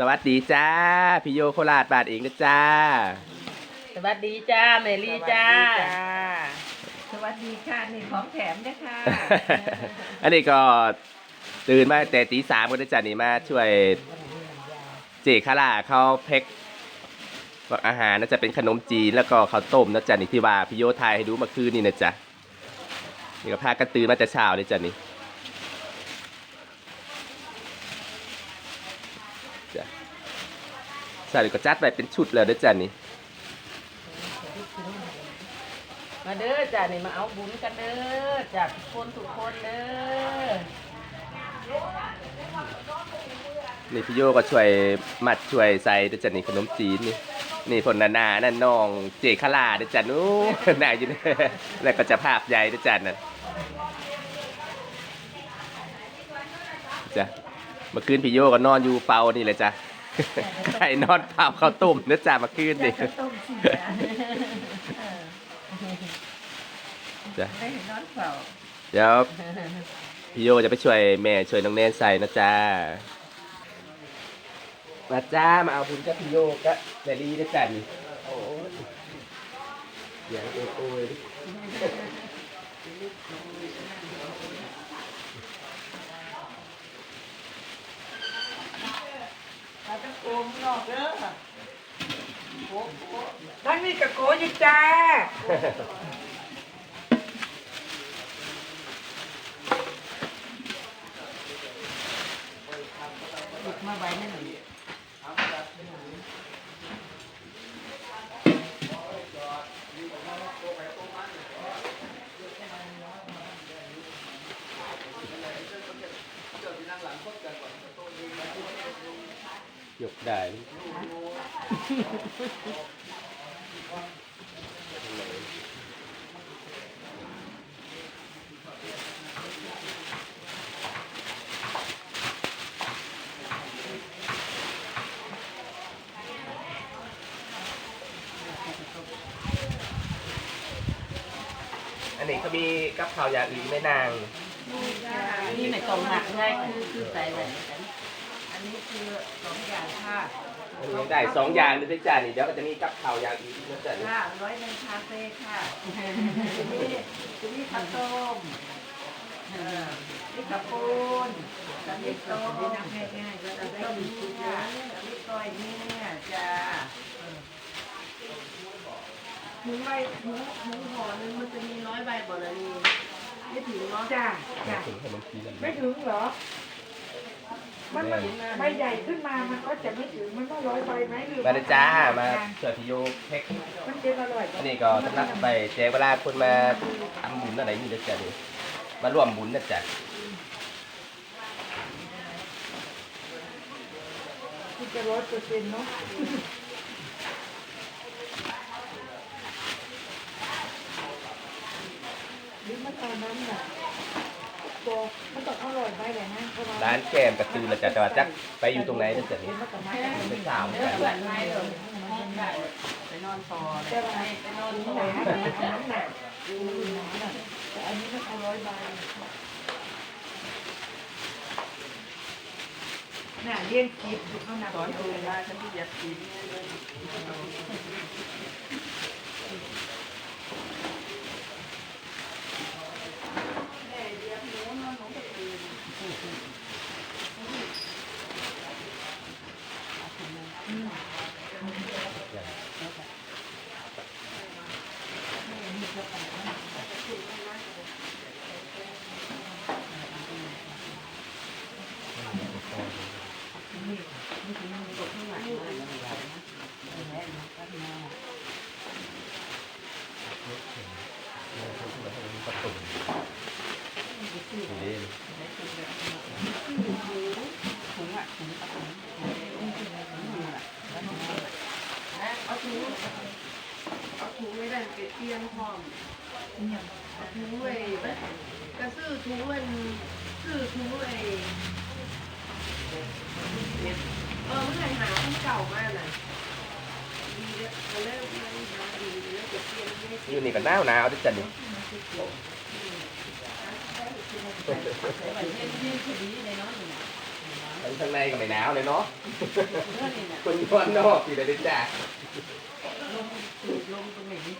สวัสดีจ้าพี่โยโคราชบาทเองนะจ้า สวัสดีจ้าเมลี่จ้า สวัสดีค่ะนี่ของแถมนะคะอันนี้ก็ตื่นมาแต่ตีสามก็ได้จ้านี่มาช่วยเจคาร่าเขาเพ็กอาหารน่าจะเป็นขนมจีนแล้วก็ข้าวต้มนะจ๊ะนี่ที่ว่าพี่โยทายให้ดูเมื่อคืนนี่นะจ๊ะนี่ก็พากันตื่นมาแต่เช้าเลยจ้ะนี่ จ้ะใส่ก็จัดไปเป็นชุดแล้วนะจ๊ะนี่มาเด้อจ้านี่มาเอาบุญกันเด้อจากทุกคนทุกคนเด้อนี่พี่โยก็ช่วยมัดช่วยใส่ด้วยจ้ะนี่ขนมจีนนี่นี่ผลนานานั่นน้องเจคาร่าด้วยจ้ะนู้นน่าอยู่นี่แล้วก็จะภาพใหญ่ด้วยจ้ะนั่นจ้ะ เมื่อคืนพี่โยก็นอนอยู่เปานี่เลยจ้ะใครนอนเป่าข้าวต้มนะจ้ะเมื่อคืนนี่จะต้มเสียจ้ะได้เห็นอนเฝ้าเดี๋ยวพี่โยจะไปช่วยแม่ช่วยน้องเนนใส่นะจ้ามาจ้ามาเอาบุญกับพี่โยกะแมรี่ด้วยจ้ะนี่โอ้ยอย่างโอ้ยโอ้ย เราจะโกงน อกเด้อโกโก้ทั้งนี้กับโกอยู่จ้าหยิบมาไว้นั่นน่ะ ยกได้อันนี้เขามีกับข่าวอย่างอื่นไหม่นาง นี่ในกล่องหมักง่ายคือคือใส่ไว้กัน อันนี้คือสองอย่างค่ะอันนี้ได้สองอย่างเลยด้วยจ้านี่เดี๋ยวก็จะมีกับข่าวอย่างอื่นนะจ๊ะนี่ค่ะร้อยหนึ่งคาเฟ่ค่ะจะมีจะมีข้าวต้มเอ่อมีกระปูนจะมีต้มน้ำง่ายๆก็จะได้มีค่ะจะมีก้อยเนี่ยจ้าถุงใบถุงถุงห่อนึงมันจะมีน้อยใบบ่ละนี่ไม่ถึงเนาะจ้าจ้าถึงขนมจีนแล้วไม่ถึงเหรอ มันมันใบใหญ่ขึ้นมา มันก็จะไม่ถึง มันต้องร้อยใบไหมหรือมาเลยจ้ามาเสิร์ฟพี่โยเพ็กมันจะอร่อยอันนี้ก็สำหรับไปแจกเวลาคนมาทำบุญอะไรนี่นะจ๊ะนี่มาร่วมบุญนะจ๊ะมันจะร้อยเปอร์เซ็นต์เนาะหรือมันตอนนั้นน่ะ บอกมันต้องอร่อยไปเลยนะเพราะว่าร้านแก้มกระตือละจ๊ะแต่ว่าจักไปอยู่ตรงไหนนะจ๊ะนี่มันก็มาไม่สาวเหมือนเด้อกันเพื่อนไม้เลยได้ไปนอนต่อเลแต่ยว่าไปนอนถุงต่อหนาอันนั้นหนักถุงหนาน่ะแต่อันนี้มันเอาร้อยใบน่ะเลี้ยงกีบดูเขาหนักสอนเยดูอะเลยว่าฉันที่ยัดกินถุงอะถุงถุงเอาถุงเอาถุงไม่ได้เปลี่ยนพร้อมเอาถุงไว้ก็ซื้อถุงไว้ซื้อถุงไว้เออเมื่อไหร่หาถุงเก่ามากน่ะดีเลยเขาเลิกมาหาดีเลยจะเปลี่ยนไม่ได้ อยู่นี่ก็หนาวหนาวด้วยจ้ะนี่ใส่ไว้เย็นๆพอดีเลยเนาะนี่นะอทั้งข้างในก็ไม่หนาวเลยเนาะเรื่องนี้น่ะคนย้อนนอกอยู่เลยจ้ะลมสูดลมตรงนี้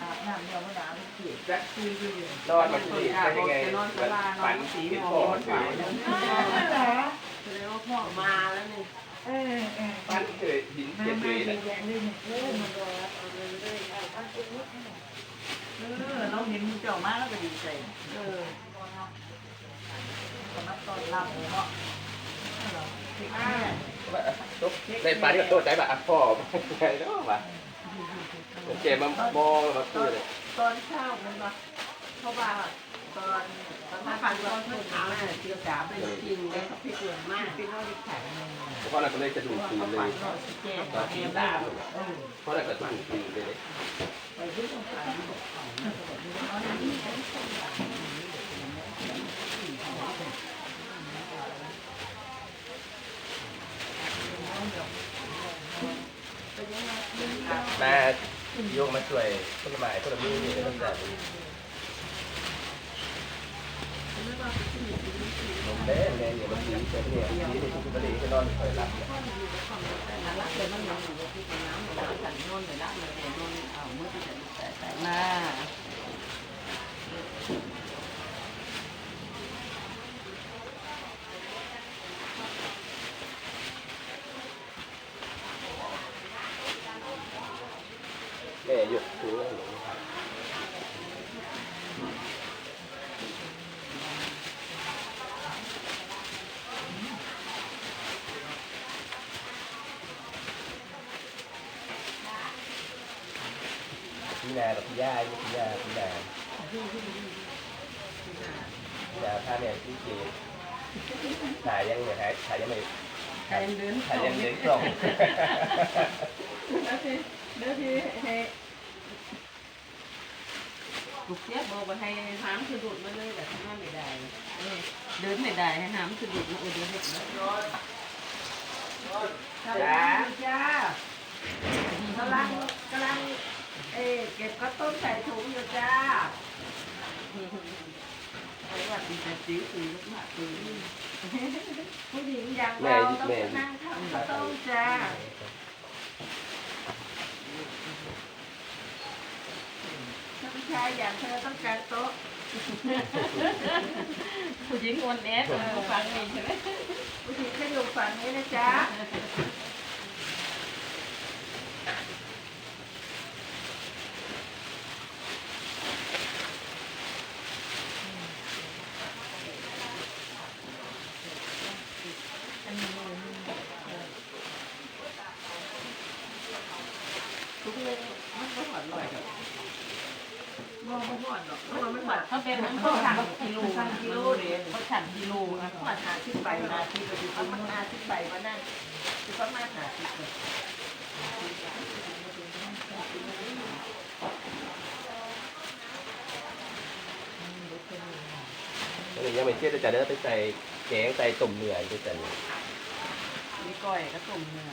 อาบน้ำเดี๋ยวมาด่าลูกเกียรจะคือคืออยู่นอนมาที่นี่เป็นยังไงนอนสบายนอฝันนสีคิดมพ่อองฝ่ายคือแล้วเหรอแสดงว่าพ่อมาแล้วนี่เออเออฝันเคยหินมาเจ็ดมาปีเยนะอะแยะเลยเนี่ย เออน้อยเราเห็นมึงเจ้ามาแล้วก็ดีใจ เออสำหรับตอนรับเนาะอ่าตุ๊กในฝันก็โตใจแบบอะพ่อไงเนาะวะเจ็บมามองมาคือเลย ตอนเช้ามันปะเพราะว่าตอนตอนมาฟังตอนเช้าถามอะเกี่ยวกับเป็นจริงเลยเขาพิจารณามากเป็นน้อยแข็งเพราะเราก็เลยจะดูดคืนเลยตอนที่ด่าเพราะเราก็จะดูดคืนเลย ไปที่ตรงกลางมาโยกมาช่วยคนละหมายคนละมือนี่เลยตั้งแต่ลมแดงแดงอย่างมันดีแต่เนี่ยดีที่สุดก็ดีก็นอนคอยหลับแต่มันยั มาม่หยุดคือ พี่นากับพี่ย่าพี่พี่ย่าพี่นาพี่นาพาเนี่ยพี่เจถ่ายยังเนี่ยถ่ายถ่ายยังไม่ใครเดินถ่ายยังเดินกล่องเดี๋ยวทีเดี๋ยวทีให้ลูกเจี๊ยบบอกว่าให้หามสะดุดมาเลยแต่ทำงานไม่ได้เดินไม่ได้ให้หามสะดุดมาโอ้เดินไม่ได้จ้าจ้ากำลังกำลัง เอ๊เก็บข้าวต้มใส่ถุงอยู่จ้าสวัสดีจ้าจิ๋วสีลูกหมาตีผู้หญิงอย่างเราต้องนั่งทำข้าวต้มจ้าถ้าผู้ชายอย่างเธอต้องการโต๊ะผู้หญิงคนแอดผู้ฟังนี่ใช่ไหมผู้หญิงจะอยู่ฝั่งนี้นะจ๊ะ ทุกเรื่องมันก็หวานลอยแบบมองไม่หวานหรอกเพราะว่ามันหวานเขาเป็นมันเขาสั่งกิโลสั่งกิโลเดียวเขาสั่งกิโล นะเขาหาที่ไปมาที่ไปดูเขามาหาชิ้นใบมานั่นคือเขามาหาชิ้นเลยแล้วยังไม่เชื่อจะเดินไปใส่แกงใส่ต้มเนื้อด้วยกันมีก้อยก็ต้มเนื้อ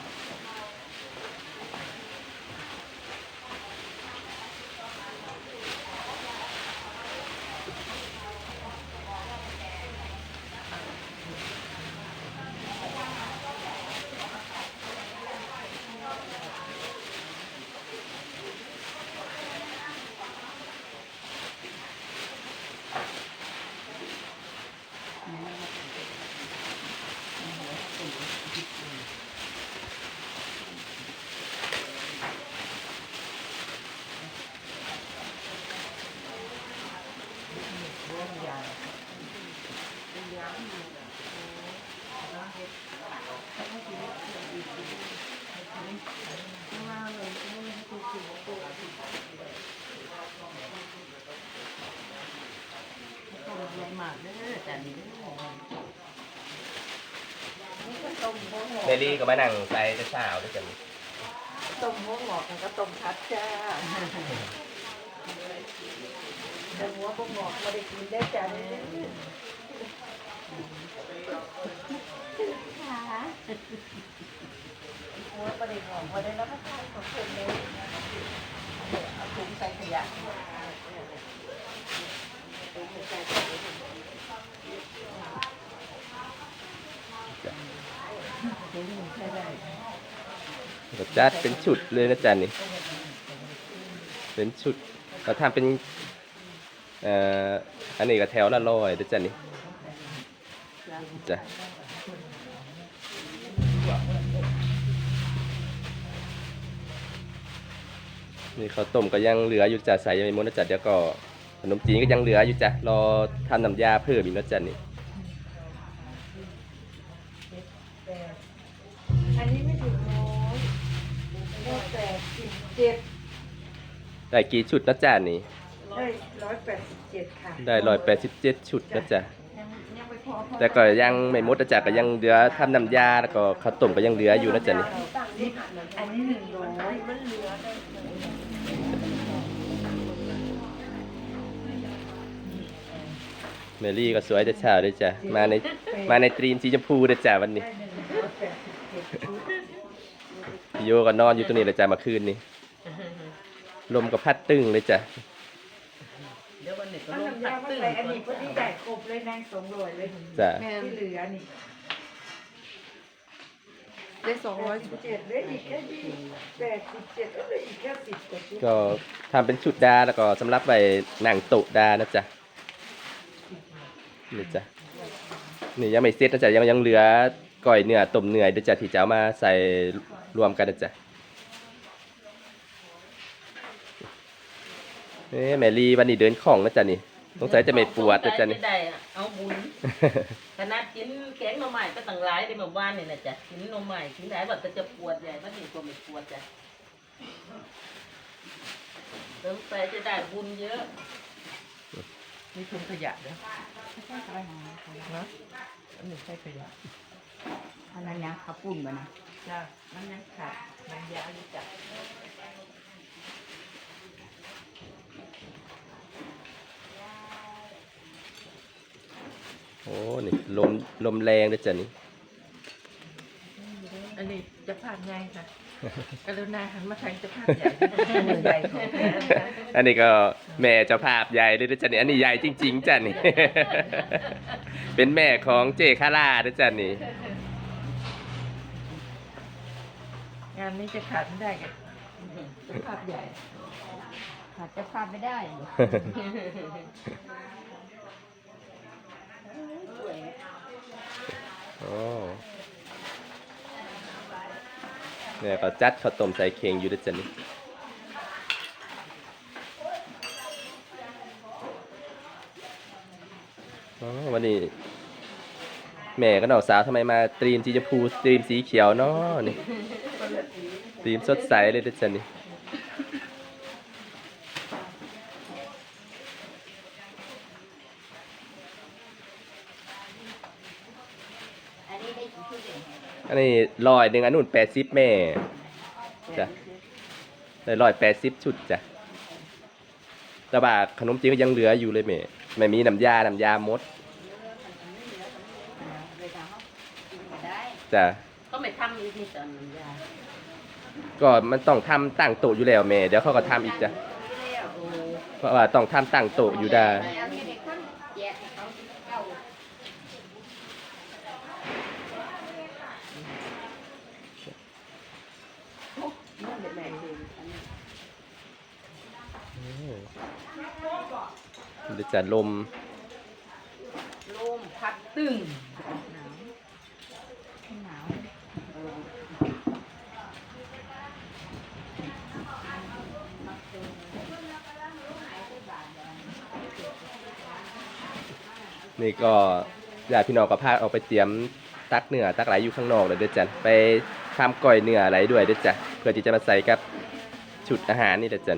ต้มใหญ่มากเด้อจานนี้เด้อนี่ก็ต้มหัวห อเดลี่ก็มานั่งใส่แต่เช้าด้วยกันต้มหัวหงอกก็ต้มพัดจ้าแต่หัวพวกหงอกม่ได้กินได้จ้าเนี่ยหัวประเด็นหงอกประเด็นแล้วก็ทานของคนเลยเอาถุงใส่ขยะ จัดเป็นชุดเลยนะจ๊ะนี่ เป็นชุดเราทำเป็นเอ่ออันนี้ก็แถวละร้อยนะจ๊ะนี่จ้ะนี่ข้าวต้มก็ยังเหลืออยู่จ้ะใส่ยังไม่หมดนะจ๊ะเดี๋ยวก็ขนมจีนก็ยังเหลืออยู่จ้ะรอทำน้ำยาเพิ่มอีกนะจ๊ะนี่ เจ็ดได้กี่ชุดนะจ๊ะนี่ ได้ร้อยแปดสิบเจ็ดค่ะได้ร้อยแปดสิบเจ็ดชุดนะจ๊ะ ยังยังไม่พอเพราะแต่ก็ยังไม่หมดนะจ๊ะก็ยังเหลือทำน้ำยาแล้วก็ข้าวต้มก็ยังเหลืออยู่นะจ๊ะนี่นี่อันนี้หนึ่งร้อยมันเหลือได้เมลี่ก็สวยแต่เช้าด้วยจ้ะ มาในมาในตรีมสีชมพูนะจ๊ะวันนี้ได้หนึ่งร้อยแปดสิบเจ็ดชุด พี่โยก็นอนอยู่ตรงนี้เลยจ้ะเมาคืนนี้ ลมก็พัดตึงเลยจ้ะเดี๋ยววันนี้ก็มันลงน้ำตัยากมาตื่นใส่อันก่อนนี้พอดีได้ครบเลยนางสองร้อยเลยจ้ะแม่นที่เหลือนี่ได้สองร้อยสิบเจ็ดเหลยอีกแค่ยี่แปดสิบเจ็ดก็เหลยอีกแค่สิบกว่าชุดก็ทำเป็นชุดดาแล้วก็สำหรับไปหนังโตะดานะจ๊ะนี่จ้ะนี่ยังไม่เสร็จนะจ๊ะยังยังเหลือก่อยเนื้อต้มเนื้อเดี๋ยวจะที่จะเอามาใส่รวมกันนะจ๊ะ เอ๊ะแมรี่วันนี้เดินของนะจ๊ะนี่สงสัยจะไม่ปวดนะจ๊ะนี่สงสัยได้อะเอาบุญขนาดกินแกงหน่อไม้ก็ตั้งหลายได้เมื่อวานนี่นะจ๊ะกินหน่อไม้กินได้แบบจะปวดใหญ่วันนี้ก็ไม่ปวดจ้ะสงสัยจะได้บุญเยอะมีถุงขยะด้วยนะอันนี้ใช่ขยะอันนั้นยังขับปุ่นมานะจ้ามันยังขาดน้ำยาอยู่จ้ะ อ้นี่ลมลมแรงนะจ๊ะนี่อันนี้จะพาดไงค่ะกรุณาหันมาทางจะพาดใหญ่ใหญ่ของแท้นะคะอันนี้ก็แม่เจ้าภาพใหญ่เลยนะจ๊ะนี่อันนี้ใหญ่จริง ๆจ้ะนี่ เป็นแม่ของเจคาร่านะจ๊ะนี่ งานนี้จะขาดไม่ได้กันจะภาพใหญ่ ขาดจะพลาดไม่ได้ โอ้เนี่ยก็จัดข้าวต้มใส่เข่งอยู่นะจ๊ะนี่อ๋อวันนี้ แม่ก็น้องสาวทำไมมาตรีมสีชมพูตรีมสีเขียวเนาะนี่ตรีมสดใสเลยนะจ๊ะนี่นี้ได้กี่ชุดเอง อันนี้ร้อยหนึ่งอันนู้นแปดสิบแม่จ้ะได้ร้อยแปดสิบชุดจ้ะแต่ว่าขนมจีนก็ยังเหลืออยู่เลยแม่ไม่มีน้ำยา น้ำยาหมดเลยทำได้จ้ะก็ไม่ทำอีกนี่ตอนน้ำยาก็มันต้องทำตั้งโต๊ะอยู่แล้วแม่เดี๋ยวเขาก็ทำอีกจ้ะโอ้เพราะว่าต้องทำตั้งโต๊ะอยู่ได้เอาให้เด็กคนแจกให้เขาเก้า นั่นแหละแม่เองอันนี้ เดี๋ยวจะลม ลมพัดตึงหนาวหนาวเออนี่ก็ญาติพี่น้องก็พาออกไปเตรียมตักเนื้อตักไหลอยู่ข้างนอกเลยเด้อจ้ะไปทำก้อยเนื้ออะไรด้วยเด้อจ้ะเพื่อที่จะมาใส่กับชุดอาหารนี่เด้อจ้ะ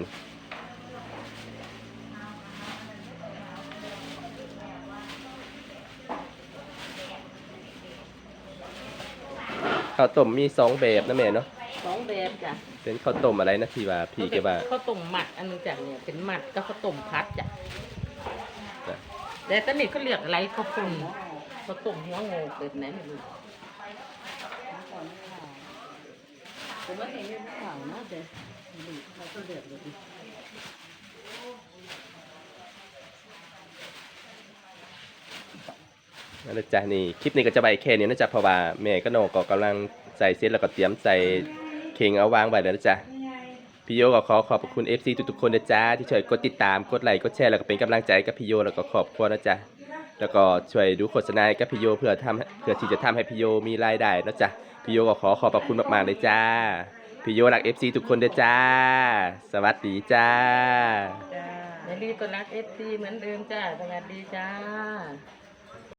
ข้าวต้มมีสองแบบนะแม่เนาะสองแบบจ้ะเป็นข้าวต้มอะไรนะที่ว่าพี่แกว่าข้าวต้มหมัดอันนึงจ้ะเนี่ยเป็นหมัดกับข้าวต้มพัดจ้ะจ้ะแต่ตอนนี้เขาเรียกอะไรข้าวปุ้นข้าวต้มหัวงูเป็นไหนไม่รู้ผมว่าเห็นเป็นข่าวนะแต่ดูเขาก็เรียกเลย นั่นแหละจ้ะนี่คลิปนี้ก็จะไปแค่นี้นะจ๊ะเพราะว่าแม่ก็โนก็กำลังใส่เซ็ตแล้วก็เตรียมใส่เข่งเอาวางไว้แล้วนะจ๊ะพี่โยก็ขอขอบคุณ FC ทุกๆคนนะจ๊ะที่ช่วยกดติดตามกดไลค์กดแชร์แล้วก็เป็นกำลังใจกับพี่โยแล้วก็ขอบคุณนะจ๊ะแล้วก็ช่วยดูโฆษณาให้กับพี่โยเพื่อทำเพื่อที่จะทำให้พี่โยมีรายได้นะจ๊ะพี่โยก็ขอขอบพระคุณมากๆเลยจ้าพี่โยรัก FC ทุกคนนะจ้า สวัสดีจ้าจ้าอย่าลืมกดรักเอฟซีเหมือนเดิมจ้าสวัสดีจ้า